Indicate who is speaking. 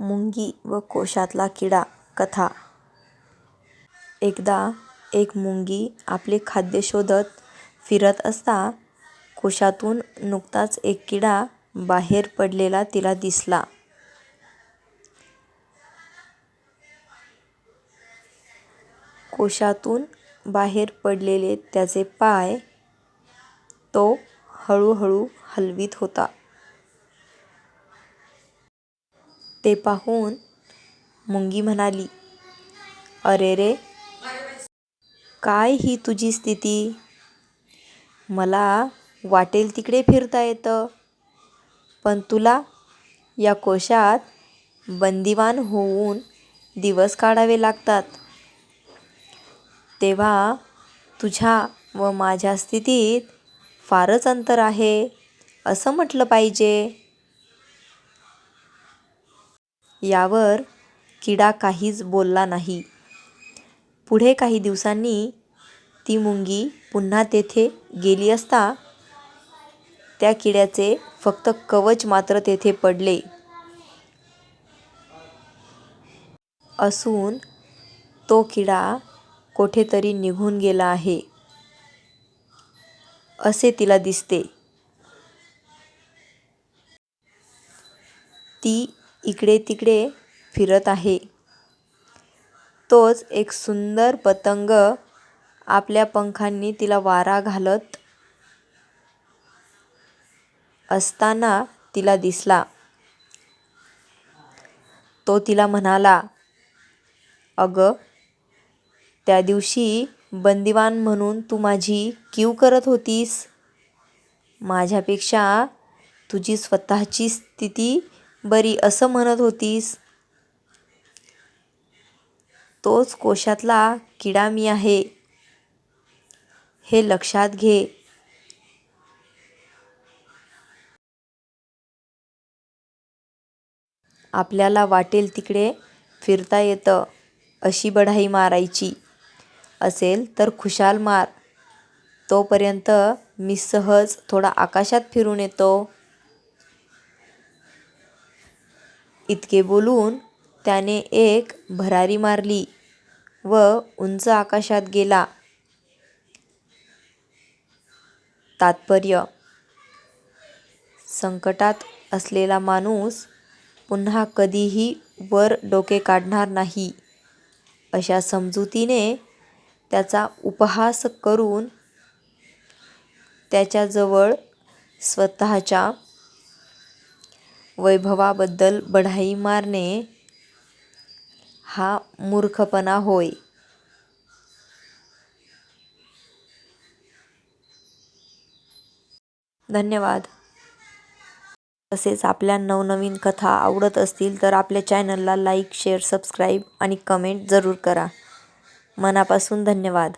Speaker 1: मुंगी व कोशातला किडा कथा एकदा एक मुंगी आपले खाद्य शोधत फिरत असता कोशातून नुकताच एक किडा बाहेर पडलेला तिला दिसला. कोशातून बाहेर पडलेले त्याचे पाय तो हळूहळू हलवीत होता. ते पाहून मुंगी म्हणाली, "अरेरे! काय ही तुझी स्थिती? मला वाटेल तिकडे फिरता येतं, पण तुला या कोशात बंदिवान होऊन दिवस काढावे लागतात. तेव्हा तुझ्या व माझ्या स्थितीत फारच अंतर आहे, असं म्हटलं पाहिजे. " यावर किडा काहीच बोलला नाही. पुढे काही दिवसांनी ती मुंगी पुन्हा तेथे गेली असता त्या किड्याचे फक्त कवच मात्र तेथे पडले असून तो किडा कोठेतरी निघून गेला आहे, असे तिला दिसते. ती इकडे-तिकडे फिरत आहे. तोच एक सुंदर पतंग आपल्या पंखांनी तिला वारा घालत असताना तिला दिसला. तो तिला म्हणाला, "अगं, त्या दिवशी बंदिवान म्हणून तू माझी कीव करत होतीस. माझ्यापेक्षा तुझी स्वतःची स्थिती बरी असं म्हणत होतीस. तोच कोशातला किडा मी आहे, हे लक्षात घे. आपल्याला वाटेल तिकडे फिरता येतं, अशी बढाई मारायची असेल तर खुशाल मार. तोपर्यंत मी सहज थोडा आकाशात फिरून येतो. " इतके बोलून त्याने एक भरारी मारली व उंच आकाशात गेला. तात्पर्य संकटात असलेला माणूस पुन्हा कधीही वर डोके काढणार नाही, अशा समजुतीने त्याचा उपहास करून त्याच्याजवळ स्वतःच्या वैभवाबद्दल बढाई मारणे हा मूर्खपणा होय. धन्यवाद. तसेच आपल्या नवनवीन कथा आवडत असतील तर आपल्या चॅनलला लाईक, शेअर, सबस्क्राईब आणि कमेंट जरूर करा. मनापासून धन्यवाद.